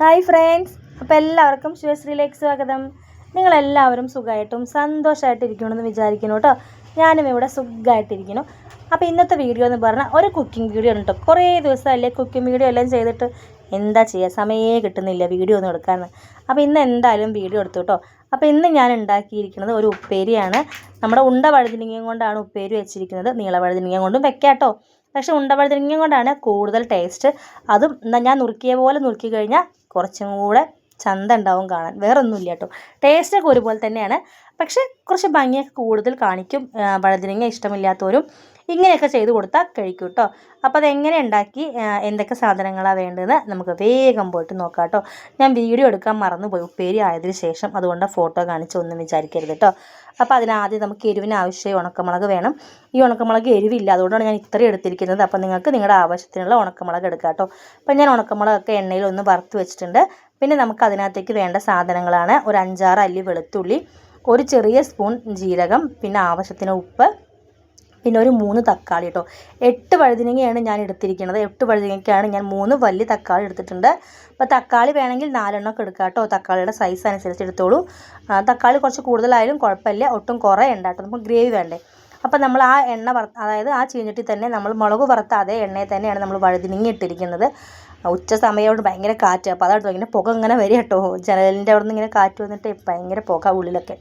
Hi friends അപ്പോൾ എല്ലാവർക്കും ശിവശ്രീയിലേക്ക് സ്വാഗതം. നിങ്ങളെല്ലാവരും സുഖമായിട്ടും സന്തോഷമായിട്ടിരിക്കണമെന്ന് വിചാരിക്കുന്നു കേട്ടോ. ഞാനും ഇവിടെ സുഖമായിട്ടിരിക്കുന്നു. അപ്പോൾ ഇന്നത്തെ വീഡിയോ എന്ന് പറഞ്ഞാൽ ഒരു കുക്കിംഗ് വീഡിയോ ഉണ്ട് കേട്ടോ. കുറേ ദിവസമല്ലേ കുക്കിംഗ് വീഡിയോ എല്ലാം ചെയ്തിട്ട് എന്താ ചെയ്യുക സമയമേ കിട്ടുന്നില്ല വീഡിയോ ഒന്നും എടുക്കാമെന്ന് അപ്പോൾ ഇന്ന് എന്തായാലും വീഡിയോ എടുത്തു കേട്ടോ. അപ്പോൾ ഇന്ന് ഞാൻ ഉണ്ടാക്കിയിരിക്കുന്നത് ഒരു ഉപ്പേരിയാണ്. നമ്മുടെ ഉണ്ട വഴുതിനിങ്ങയും കൊണ്ടാണ് ഉപ്പേരി വെച്ചിരിക്കുന്നത്. നീള വഴുതിനിങ്ങ കൊണ്ടും വെക്കാം കേട്ടോ. പക്ഷേ ഉണ്ട വഴുതിനിങ്ങ കൊണ്ടാണ് കൂടുതൽ ടേസ്റ്റ് അതും ഞാൻ നുറുക്കിയ പോലെ നുറുക്കി കഴിഞ്ഞാൽ കുറച്ചും കൂടെ ചന്ത ഉണ്ടാവും കാണാൻ. വേറെ ഒന്നുമില്ല കേട്ടോ ടേസ്റ്റൊക്കെ ഒരുപോലെ തന്നെയാണ്. പക്ഷേ കുറച്ച് ഭംഗിയൊക്കെ കൂടുതൽ കാണിക്കും. വഴുതനങ്ങ ഇഷ്ടമില്ലാത്തവരും ഇങ്ങനെയൊക്കെ ചെയ്ത് കൊടുത്താൽ കഴിക്കും കേട്ടോ അപ്പോൾ അതെങ്ങനെ ഉണ്ടാക്കി എന്തൊക്കെ സാധനങ്ങളാണ് വേണ്ടതെന്ന് നമുക്ക് വേഗം പോയിട്ട് നോക്കാം കേട്ടോ ഞാൻ വീഡിയോ എടുക്കാൻ മറന്നുപോയി ഉപ്പേരി ആയതിനു ശേഷം. അതുകൊണ്ട് ഫോട്ടോ കാണിച്ചൊന്നും വിചാരിക്കരുത് കേട്ടോ അപ്പോൾ അതിനാദ്യം നമുക്ക് എരിവിന് ആവശ്യമായി ഉണക്കമുളക് വേണം. ഈ ഉണക്കമുളക് എരിവില്ല അതുകൊണ്ടാണ് ഞാൻ ഇത്രയും എടുത്തിരിക്കുന്നത്. അപ്പോൾ നിങ്ങൾക്ക് നിങ്ങളുടെ ആവശ്യത്തിനുള്ള ഉണക്കമുളക് എടുക്കാം കേട്ടോ അപ്പോൾ ഞാൻ ഉണക്കമുളകൊക്കെ എണ്ണയിൽ ഒന്ന് വറുത്ത് വെച്ചിട്ടുണ്ട്. പിന്നെ നമുക്ക് അതിനകത്തേക്ക് വേണ്ട സാധനങ്ങളാണ്. ഒരു അഞ്ചാറ് അല്ലി വെളുത്തുള്ളി ഒരു ചെറിയ സ്പൂൺ ജീരകം പിന്നെ ആവശ്യത്തിന് ഉപ്പ് പിന്നെ ഒരു മൂന്ന് തക്കാളി കേട്ടോ എട്ട് വഴുതിനങ്ങയാണ് ഞാൻ എടുത്തിരിക്കുന്നത്. എട്ട് വഴുതിനങ്ങയ്ക്കാണ് ഞാൻ മൂന്ന് വലിയ തക്കാളി എടുത്തിട്ടുണ്ട്. അപ്പോൾ തക്കാളി വേണമെങ്കിൽ നാലെണ്ണം ഒക്കെ എടുക്കാം കേട്ടോ തക്കാളിയുടെ സൈസ് അനുസരിച്ച് എടുത്തോളൂ. തക്കാളി കുറച്ച് കൂടുതലായാലും കുഴപ്പമില്ല. ഒട്ടും കുറേ ഉണ്ട് കേട്ടോ നമുക്ക് ഗ്രേവി വേണ്ടേ. അപ്പോൾ നമ്മൾ ആ എണ്ണ വറുത്ത അതായത് ആ ചീഞ്ഞിട്ടിൽ തന്നെ നമ്മൾ മുളക് വറുത്ത അതേ എണ്ണയിൽ തന്നെയാണ് നമ്മൾ വഴുതിനിങ്ങി ഇട്ടിരിക്കുന്നത്. ഉച്ച സമയമോട് ഭയങ്കര കാറ്റ്. അപ്പോൾ അതാണ് ഇങ്ങനെ പുക ഇങ്ങനെ വരിക കേട്ടോ ജനലിന്റെ അവിടെ നിന്ന് ഇങ്ങനെ കാറ്റ് വന്നിട്ട് ഭയങ്കര പുക ഉള്ളിലൊക്കെ.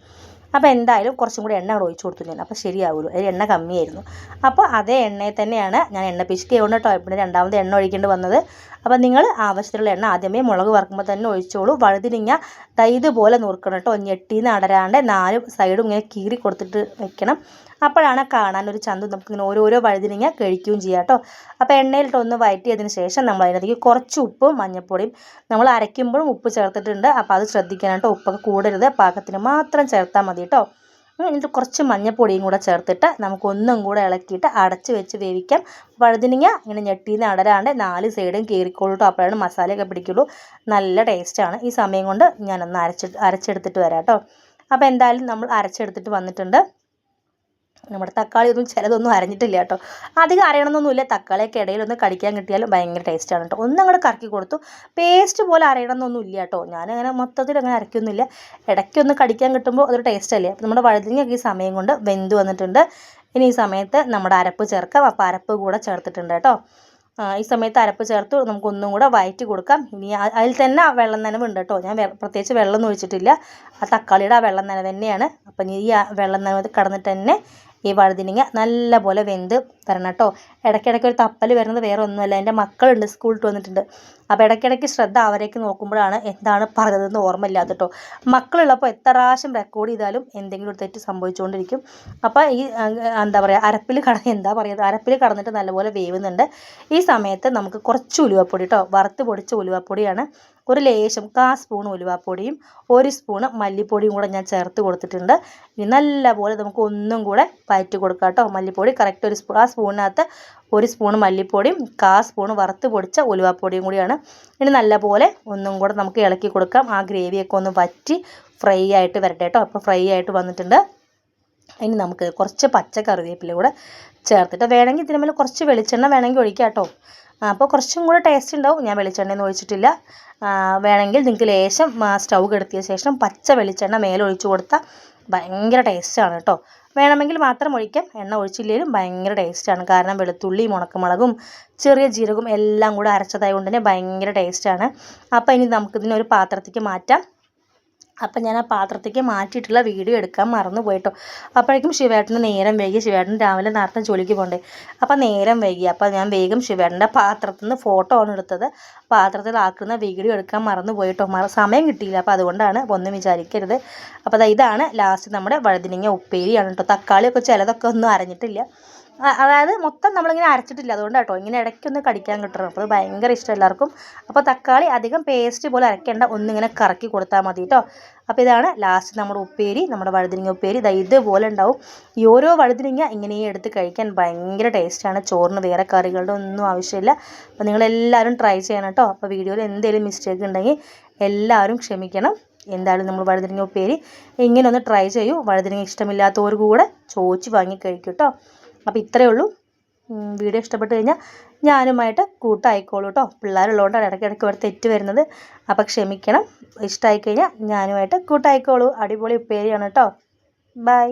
അപ്പോൾ എന്തായാലും കുറച്ചും കൂടി എണ്ണ അവിടെ ഒഴിച്ചു കൊടുത്തു ഞാൻ അപ്പോൾ ശരിയാവുമല്ലോ അതിൽ എണ്ണ കമ്മിയായിരുന്നു. അപ്പോൾ അതേ എണ്ണയിൽ തന്നെയാണ് ഞാൻ എണ്ണ പിശുക്കിയുകൊണ്ട് കേട്ടോ. പിന്നെ രണ്ടാമത് എണ്ണ ഒഴിക്കേണ്ടി വന്നത്. അപ്പോൾ നിങ്ങൾ ആവശ്യത്തിലുള്ള എണ്ണ ആദ്യമേ മുളക് വറക്കുമ്പോൾ തന്നെ ഒഴിച്ചോളൂ. വഴുതിനിങ്ങ ദാ ഇതുപോലെ നുറുക്കണം കേട്ടോ. ഞെട്ടിന്ന് അടരാണ്ട് നാല് സൈഡും ഇങ്ങനെ കീറി കൊടുത്തിട്ട് വെക്കണം. അപ്പോഴാണ് കാണാൻ ഒരു ചന്ത നമുക്ക് ഇങ്ങനെ ഓരോരോ വഴുതിനിങ്ങ കഴിക്കുകയും ചെയ്യാം കേട്ടോ. അപ്പോൾ എണ്ണയിലിട്ട് ഒന്ന് വയറ്റിയതിന് ശേഷം നമ്മൾ അതിനകത്തേക്ക് കുറച്ച് ഉപ്പും മഞ്ഞൾപ്പൊടിയും നമ്മൾ അരയ്ക്കുമ്പോഴും ഉപ്പ് ചേർത്തിട്ടുണ്ട്. അപ്പോൾ അത് ശ്രദ്ധിക്കണം കേട്ടോ. ഉപ്പൊക്കെ കൂടരുത്. പാകത്തിന് മാത്രം ചേർത്താൽ മതി കേട്ടോ. എന്നിട്ട് കുറച്ച് മഞ്ഞപ്പൊടിയും കൂടെ ചേർത്തിട്ട് നമുക്കൊന്നും കൂടെ ഇളക്കിയിട്ട് അടച്ച് വെച്ച് വേവിക്കാം. വഴുതിനിങ്ങ ഇങ്ങനെ ഞെട്ടിന്ന് അടരാണ്ട് നാല് സൈഡും കീറിക്കോളൂ കേട്ടോ. അപ്പോഴാണ് മസാലയൊക്കെ പിടിക്കുള്ളൂ. നല്ല ടേസ്റ്റാണ് ഈ സമയം കൊണ്ട് ഞാനൊന്ന് അരച്ച് അരച്ചെടുത്തിട്ട് വരാം കേട്ടോ. അപ്പോൾ എന്തായാലും നമ്മൾ അരച്ചെടുത്തിട്ട് വന്നിട്ടുണ്ട്. നമ്മുടെ തക്കാളി ഒന്നും ചിലതൊന്നും അരഞ്ഞിട്ടില്ല കേട്ടോ. അധികം അരയണമെന്നൊന്നുമില്ല തക്കാളിയൊക്കെ ഇടയിലൊന്ന് കടിക്കാൻ കിട്ടിയാലും ഭയങ്കര ടേസ്റ്റാണ് കേട്ടോ. ഒന്നും അങ്ങോട്ട് കറക്കി കൊടുത്തു. പേസ്റ്റ് പോലെ അരയണമെന്നൊന്നും ഇല്ല കേട്ടോ. ഞാനങ്ങനെ മൊത്തത്തിൽ അങ്ങനെ അരയ്ക്കൊന്നുമില്ല. ഇടയ്ക്കൊന്ന് കടിക്കാൻ കിട്ടുമ്പോൾ അതൊരു ടേസ്റ്റല്ലേ അപ്പോൾ നമ്മുടെ വഴുതിങ്ങൊക്കെ ഈ സമയം കൊണ്ട് വെന്ത് വന്നിട്ടുണ്ട്. ഇനി ഈ സമയത്ത് നമ്മുടെ അരപ്പ് ചേർക്കാം. അപ്പോൾ അരപ്പ് കൂടെ ചേർത്തിട്ടുണ്ട് കേട്ടോ. ഈ സമയത്ത് അരപ്പ് ചേർത്ത് നമുക്കൊന്നും കൂടെ വയറ്റി കൊടുക്കാം. ഇനി അതിൽ തന്നെ വെള്ളം നനവ് ഉണ്ട് കേട്ടോ. ഞാൻ പ്രത്യേകിച്ച് വെള്ളമൊന്നും ഒഴിച്ചിട്ടില്ല. ആ തക്കാളിയുടെ ആ വെള്ളം നനവ് തന്നെയാണ്. അപ്പം ഇനി ഈ വെള്ളം നനവ് കടന്നിട്ട് തന്നെ ഈ വഴുതിനിങ്ങ നല്ല പോലെ വെന്ത് വരണം കേട്ടോ ഇടയ്ക്കിടയ്ക്ക് ഒരു തപ്പൽ വരുന്നത് വേറെ ഒന്നുമല്ല. എന്റെ മക്കളുണ്ട് സ്കൂളിൽ വന്നിട്ടുണ്ട്. അപ്പോൾ ഇടയ്ക്കിടയ്ക്ക് ശ്രദ്ധ അവരേക്ക് നോക്കുമ്പോഴാണ് എന്താണ് പറഞ്ഞതെന്ന് ഓർമ്മയില്ലാത്ത കേട്ടോ മക്കളുള്ളപ്പോൾ എത്ര പ്രാവശ്യം റെക്കോർഡ് ചെയ്താലും എന്തെങ്കിലും ഒരു തെറ്റ് സംഭവിച്ചുകൊണ്ടിരിക്കും. അപ്പോൾ ഈ എന്താ പറയുക അരപ്പിൽ കട എന്താ പറയുക അരപ്പിൽ കടന്നിട്ട് നല്ലപോലെ വേവുന്നുണ്ട്. ഈ സമയത്ത് നമുക്ക് കുറച്ച് ഉലുവപ്പൊടി കേട്ടോ വറുത്ത് പൊടിച്ച ഉലുവപ്പൊടിയാണ് ഒരു ലേശം കാ സ്പൂൺ ഉലുവാപ്പൊടിയും ഒരു സ്പൂണ് മല്ലിപ്പൊടിയും കൂടെ ഞാൻ ചേർത്ത് കൊടുത്തിട്ടുണ്ട്. ഇനി നല്ലപോലെ നമുക്ക് ഒന്നും കൂടെ വയറ്റി കൊടുക്കാം കേട്ടോ. മല്ലിപ്പൊടി കറക്റ്റ് ഒരു സ്പൂൺ ആ സ്പൂണിനകത്ത് ഒരു സ്പൂൺ മല്ലിപ്പൊടിയും കാ സ്പൂൺ വറുത്ത് പൊടിച്ച ഉലുവാപ്പൊടിയും കൂടിയാണ്. ഇനി നല്ലപോലെ ഒന്നും കൂടെ നമുക്ക് ഇളക്കി കൊടുക്കാം. ആ ഗ്രേവിയൊക്കെ ഒന്ന് വറ്റി ഫ്രൈ ആയിട്ട് വരട്ടെ കേട്ടോ. അപ്പോൾ ഫ്രൈ ആയിട്ട് വന്നിട്ടുണ്ട്. ഇനി നമുക്ക് കുറച്ച് പച്ച കറിവേപ്പില കൂടെ ചേർത്തിട്ട് വേണമെങ്കിൽ ഇതിന് മേലെ കുറച്ച് വെളിച്ചെണ്ണ വേണമെങ്കിൽ ഒഴിക്കാം കേട്ടോ. അപ്പോൾ കുറച്ചും കൂടെ ടേസ്റ്റ് ഉണ്ടാവും. ഞാൻ വെളിച്ചെണ്ണയൊന്നും ഒഴിച്ചിട്ടില്ല. വേണമെങ്കിൽ നിങ്ങൾക്ക് ലേശം സ്റ്റൗ കെടുത്തിയ ശേഷം പച്ച വെളിച്ചെണ്ണ മേലെ ഒഴിച്ചു കൊടുത്താൽ ഭയങ്കര ടേസ്റ്റാണ് കേട്ടോ വേണമെങ്കിൽ മാത്രം ഒഴിക്കാം. എണ്ണ ഒഴിച്ചില്ലെങ്കിലും ഭയങ്കര ടേസ്റ്റാണ് കാരണം വെളുത്തുള്ളിയും ഉണക്കമുളകും ചെറിയ ജീരകവും എല്ലാം കൂടെ അരച്ചതായത് കൊണ്ട് തന്നെ ഭയങ്കര ടേസ്റ്റാണ് അപ്പോൾ ഇനി നമുക്കിതിനൊരു പാത്രത്തേക്ക് മാറ്റാം. അപ്പം ഞാൻ ആ പാത്രത്തേക്ക് മാറ്റിയിട്ടുള്ള വീഡിയോ എടുക്കാൻ മറന്നു പോയിട്ടോ. അപ്പോഴേക്കും ശിവേട്ടന് നേരം വൈകി. ശിവേട്ടൻ രാവിലെ നേരത്തെ ജോലിക്ക് പോകണ്ടേ. അപ്പം നേരം വൈകി. അപ്പം ഞാൻ വേഗം ശിവേട്ടന്റെ പാത്രത്തിൽ നിന്ന് ഫോട്ടോ ആണ് എടുത്തത്. പാത്രത്തിലാക്കുന്ന വീഡിയോ എടുക്കാൻ മറന്നു പോയിട്ടോ. മറ സമയം കിട്ടിയില്ല. അപ്പോൾ അതുകൊണ്ടാണ് ഒന്നും വിചാരിക്കരുത്. അപ്പോൾ ഇതാണ് ലാസ്റ്റ് നമ്മുടെ വഴുതിനിങ്ങ ഉപ്പേരിയാണ് കേട്ടോ. തക്കാളിയൊക്കെ ചിലതൊക്കെ ഒന്നും അരഞ്ഞിട്ടില്ല. അതായത് മൊത്തം നമ്മളിങ്ങനെ അരച്ചിട്ടില്ല. അതുകൊണ്ട് കേട്ടോ ഇങ്ങനെ ഇടയ്ക്കൊന്ന് കടിക്കാൻ കിട്ടണം. അപ്പോൾ അത് ഭയങ്കര ഇഷ്ടം എല്ലാവർക്കും. അപ്പോൾ തക്കാളി അധികം പേസ്റ്റ് പോലെ അരക്കേണ്ട. ഒന്നിങ്ങനെ കറക്കി കൊടുത്താൽ മതി കേട്ടോ അപ്പോൾ ഇതാണ് ലാസ്റ്റ് നമ്മുടെ ഉപ്പേരി നമ്മുടെ വഴുതിരിങ്ങ ഉപ്പേരി. ഇതാ ഇതുപോലെ ഉണ്ടാവും. ഈ ഓരോ വഴുതിരിങ്ങ ഇങ്ങനെ എടുത്ത് കഴിക്കാൻ ഭയങ്കര ടേസ്റ്റാണ് ചോറിന് വേറെ കറികളുടെ ഒന്നും ആവശ്യമില്ല. അപ്പോൾ നിങ്ങളെല്ലാവരും ട്രൈ ചെയ്യണം കേട്ടോ അപ്പോൾ വീഡിയോയിൽ എന്തെങ്കിലും മിസ്റ്റേക്ക് ഉണ്ടെങ്കിൽ എല്ലാവരും ക്ഷമിക്കണം. എന്തായാലും നമ്മൾ വഴുതിരിങ്ങ ഉപ്പേരി ഇങ്ങനെ ഒന്ന് ട്രൈ ചെയ്യൂ. വഴുതിരിങ്ങ ഇഷ്ടമില്ലാത്തവർ കൂടെ ചോദിച്ച് വാങ്ങി കഴിക്കും കേട്ടോ അപ്പോൾ ഇത്രയേ ഉള്ളൂ. വീഡിയോ ഇഷ്ടപ്പെട്ട് കഴിഞ്ഞാൽ ഞാനുമായിട്ട് കൂട്ടായിക്കോളൂ കേട്ടോ പിള്ളേരുള്ളതുകൊണ്ടാണ് ഇടയ്ക്കിടയ്ക്ക് ഇവിടെ തെറ്റ് വരുന്നത്. അപ്പോൾ ക്ഷമിക്കണം. ഇഷ്ടമായി കഴിഞ്ഞാൽ ഞാനുമായിട്ട് കൂട്ടായിക്കോളൂ. അടിപൊളി ഉപ്പേരിയാണ് കേട്ടോ ബൈ